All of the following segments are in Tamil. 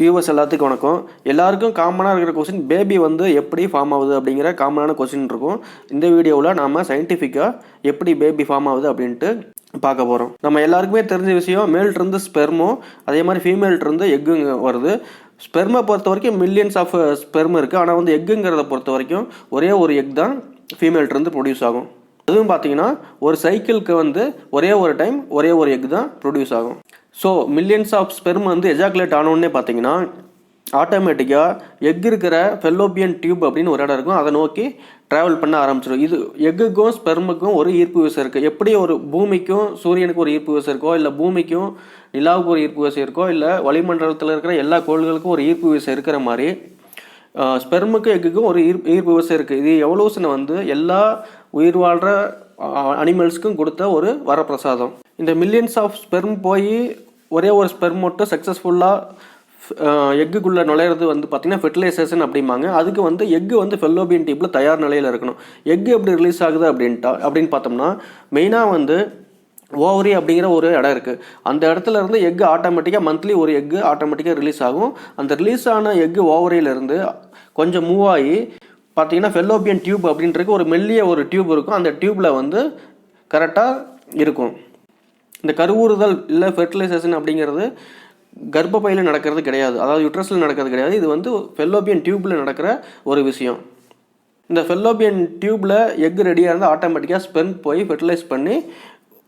வியூவர்ஸ் எல்லாத்துக்கும் வணக்கம். எல்லாருக்கும் காமனாக இருக்கிற கொஸ்டின் பேபி வந்து எப்படி ஃபார்ம் ஆகுது அப்படிங்கிற காமனான கொஸ்டின் இருக்கும். இந்த வீடியோவில் நாம் சயின்டிஃபிக்காக எப்படி பேபி ஃபார்ம் ஆகுது அப்படின்ட்டு பார்க்க போகிறோம் நம்ம எல்லாருக்குமே தெரிஞ்ச விஷயம் மேல்ட்டிருந்து ஸ்பெர்மோ அதே மாதிரி ஃபீமேல்ட்டிருந்து எக்குங்க வருது. ஸ்பெர்மை பொறுத்த வரைக்கும் மில்லியன்ஸ் ஆஃப் ஸ்பெர்ம் இருக்குது ஆனால் வந்து எக்குங்கிறத பொறுத்த வரைக்கும் ஒரே ஒரு எக் தான் ஃபீமேல்ட்டிருந்து ப்ரொடியூஸ் ஆகும். அதுவும் பார்த்தீங்கன்னா ஒரு சைக்கிளுக்கு வந்து ஒரே ஒரு டைம் ஒரே ஒரு எக் தான் ப்ரொடியூஸ் ஆகும். ஸோ மில்லியன்ஸ் ஆஃப் ஸ்பெர்ம் வந்து எஜாக்குலேட் ஆனோடனே பார்த்தீங்கன்னா ஆட்டோமேட்டிக்காக எக் இருக்கிற ஃபெல்லோபியன் டியூப் அப்படின்னு ஒரு இடம் இருக்கும். அதை நோக்கி ட்ராவல் பண்ண ஆரம்பிச்சிடும். இது எக்குக்கும் ஸ்பெர்முக்கும் ஒரு ஈர்ப்பு விசை இருக்குது எப்படி ஒரு பூமிக்கும் சூரியனுக்கு ஒரு ஈர்ப்பு விசை இருக்கோ இல்லை பூமிக்கும் நிலாவுக்கு ஒரு ஈர்ப்பு விசை இருக்கோ இல்லை வளிமண்டலத்தில் இருக்கிற எல்லா கோள்களுக்கும் ஒரு ஈர்ப்பு விசை இருக்கிற மாதிரி ஸ்பெர்முக்கும் எக்குக்கும் ஒரு ஈர்ப்பு ஈர்ப்பு விவசாயம் இருக்குது இது எவலூஷனை வந்து எல்லா உயிர் வாழ்கிற அனிமல்ஸ்க்கும் கொடுத்த ஒரு வரப்பிரசாதம். இந்த மில்லியன்ஸ் ஆஃப் ஸ்பெர்ம் போய் ஒரே ஒரு ஸ்பெர்ம் மட்டும் சக்ஸஸ்ஃபுல்லாக எக்குக்குள்ளே நுழையிறது வந்து பார்த்திங்கன்னா ஃபெர்டிலைசேஷன் அப்படிம்பாங்க. அதுக்கு வந்து எக்கு வந்து ஃபெல்லோபியன் டீப்பில் தயார் நிலையில் இருக்கணும். எக்கு எப்படி ரிலீஸ் ஆகுது அப்படின்ட்டா அப்படின்னு பார்த்தோம்னா மெயினாக வந்து ஓவரி அப்படிங்கிற ஒரு இடம் இருக்குது அந்த இடத்துல இருந்து எக்கு ஆட்டோமேட்டிக்காக மந்த்லி ஒரு எக்கு ஆட்டோமேட்டிக்காக ரிலீஸ் ஆகும். அந்த ரிலீஸ் ஆன எக்கு ஓவரியிலேருந்து கொஞ்சம் மூவ் ஆகி பார்த்தீங்கன்னா ஃபெல்லோபியன் டியூப் அப்படின்றது ஒரு மெல்லிய ஒரு டியூப் இருக்கும். அந்த டியூப்பில் வந்து கரெக்டாக இருக்கும். இந்த கருவுறுதல் இல்லை ஃபெர்டிலைசேஷன் அப்படிங்கிறது கர்ப்பப்பையில் நடக்கிறது கிடையாது. அதாவது யுட்ரஸில் நடக்கிறது கிடையாது. இது வந்து ஃபெல்லோபியன் டியூப்பில் நடக்கிற ஒரு விஷயம். இந்த ஃபெல்லோபியன் டியூப்பில் எக் ரெடியாக இருந்தால் ஆட்டோமேட்டிக்காக ஸ்பெர்ம் போய் ஃபெர்டிலைஸ் பண்ணி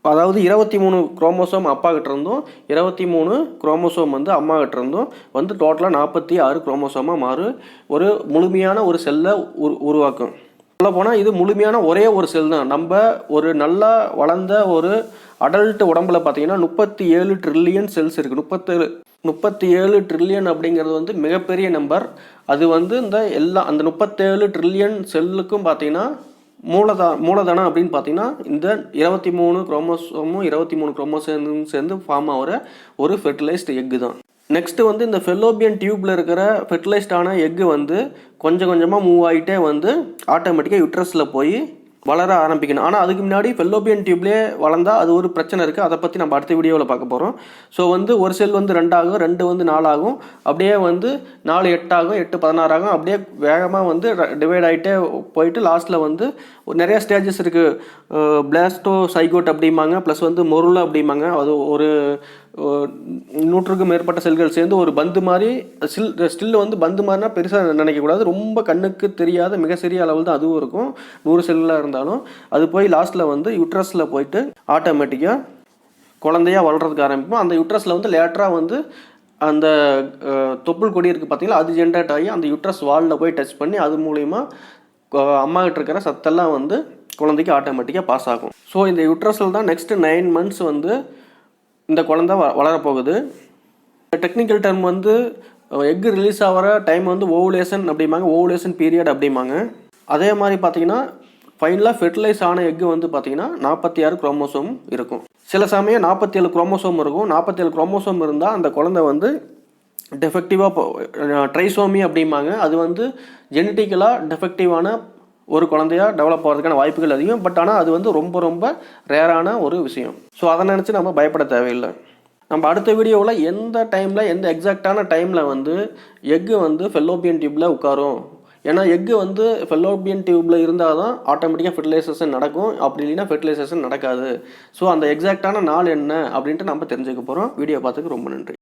அதாவது இருபத்தி மூணு குரோமோசோம் அப்பா கிட்ட இருந்தும் இருபத்தி மூணு குரோமோசோம் வந்து அம்மா கிட்ட இருந்தும் வந்து டோட்டலாக நாற்பத்தி ஆறு குரோமோசோமாக மாறு ஒரு முழுமையான ஒரு செல்லை உரு உருவாக்கும். சொல்ல போனால் இது முழுமையான ஒரே ஒரு செல் தான். நம்ம ஒரு நல்லா வளர்ந்த ஒரு அடல்ட் உடம்புல பார்த்தீங்கன்னா முப்பத்தி ஏழு ட்ரில்லியன் செல்ஸ் இருக்குது முப்பத்தேழு முப்பத்தி ஏழு ட்ரில்லியன் அப்படிங்கிறது வந்து மிகப்பெரிய நம்பர் அது வந்து இந்த எல்லா அந்த முப்பத்தேழு ட்ரில்லியன் செல்லுக்கும் பார்த்தீங்கன்னா மூலதா மூலதனம் அப்படின்னு பார்த்தீங்கன்னா இந்த இருபத்தி மூணு குரோமோசோமும் இருபத்தி மூணு குரோமோசோமும் சேர்ந்து ஃபார்ம் ஆகிற ஒரு ஃபெர்டிலைஸ்டு எக்கு தான். நெக்ஸ்ட்டு வந்து இந்த ஃபெல்லோபியன் டியூப்பில் இருக்கிற ஃபெர்டிலைஸ்டான எக்கு வந்து கொஞ்சம் கொஞ்சமாக மூவ் ஆகிட்டே வந்து ஆட்டோமேட்டிக்காக யுட்ரஸில் போய் வளர ஆரம்பிக்கணும். ஆனால் அதுக்கு முன்னாடி ஃபெல்லோபியன் டியூப்லேயே வளர்ந்தா அது ஒரு பிரச்சனை இருக்குது அதை பற்றி நம்ம அடுத்த வீடியோவில் பார்க்க போகிறோம் ஸோ வந்து ஒரு செல் வந்து ரெண்டாகும் ரெண்டு வந்து நாலாகும். அப்படியே வந்து நாலு எட்டாகும் எட்டு பதினாறாகும். அப்படியே வேகமாக வந்து டிவைட் ஆகிட்டே போயிட்டு லாஸ்ட்டில் வந்து நிறைய ஸ்டேஜஸ் இருக்குது பிளாஸ்டோ சைகோட் அப்படிம்பாங்க ப்ளஸ் வந்து மொருளை அப்படிம்பாங்க. அது ஒரு நூற்றுக்கும் மேற்பட்ட செல்கள் சேர்ந்து ஒரு பந்து மாதிரி ஸ்டில் ஸ்டில் வந்து பந்து மாதிரினா பெருசாக நினைக்கக்கூடாது ரொம்ப கண்ணுக்கு தெரியாத மிக சிறிய அளவில் தான் அதுவும் இருக்கும். நூறு செல்லாக இருந்தாலும் அது போய் லாஸ்ட்டில் வந்து யுட்ரஸில் போயிட்டு ஆட்டோமேட்டிக்காக குழந்தையாக வளர்கிறதுக்கு ஆரம்பிக்கும். அந்த யுட்ரஸில் வந்து லேட்டராக வந்து அந்த தொப்புள் கொடி இருக்குது பார்த்தீங்களா அது ஜென்ரேட் ஆகி அந்த யுட்ரஸ் வாலில் போய் டச் பண்ணி அது மூலிமா அம்மா கிட்ட இருக்கிற சத்தெல்லாம் வந்து குழந்தைக்கு ஆட்டோமேட்டிக்காக பாஸ் ஆகும். ஸோ இந்த யுட்ரஸில் தான் நெக்ஸ்ட் நைன் மந்த்ஸ் வந்து இந்த குழந்த வ வளரப்போகுது. டெக்னிக்கல் டர்ம் வந்து எக் ரிலீஸ் ஆகிற டைம் வந்து ஓவுலேஷன் அப்படிம்பாங்க. ஓவுலேஷன் பீரியட் அப்படிம்பாங்க. அதே மாதிரி பார்த்தீங்கன்னா ஃபைனலாக ஃபெர்டிலைஸ் ஆன எக்கு வந்து பார்த்தீங்கன்னா நாற்பத்தி ஆறு குரோமோசோம் இருக்கும். சில சமயம் நாற்பத்தி ஏழு குரோமோசோம் இருக்கும். நாற்பத்தி ஏழு குரோமோசோம் இருந்தால் அந்த குழந்தை வந்து டெஃபெக்டிவாக ட்ரைசோமி அப்படிம்பாங்க. அது வந்து ஜெனட்டிக்கலாக டெஃபெக்டிவான ஒரு குழந்தையா டெவலப் ஆகிறதுக்கான வாய்ப்புகள் அதிகம். பட் ஆனால் அது வந்து ரொம்ப ரொம்ப ரேரான ஒரு விஷயம். ஸோ அதை நினச்சி நம்ம பயப்பட தேவையில்லை. நம்ம அடுத்த வீடியோவில் எந்த டைமில் எந்த எக்ஸாக்டான டைமில் வந்து எக்கு வந்து ஃபெல்லோபியன் டியூப்பில் உட்காரும்? ஏன்னா எக்கு வந்து ஃபெல்லோபியன் டியூப்பில் இருந்தால் தான் ஆட்டோமேட்டிக்காக ஃபெர்டிலைசேஷன் நடக்கும். அப்படி இல்லைன்னா ஃபெர்டிலைசேஷன் நடக்காது. ஸோ அந்த எக்ஸாக்டான நாள் என்ன அப்படின்ட்டு நம்ம தெரிஞ்சுக்க போகிறோம் வீடியோ பார்த்துக்கு ரொம்ப நன்றி.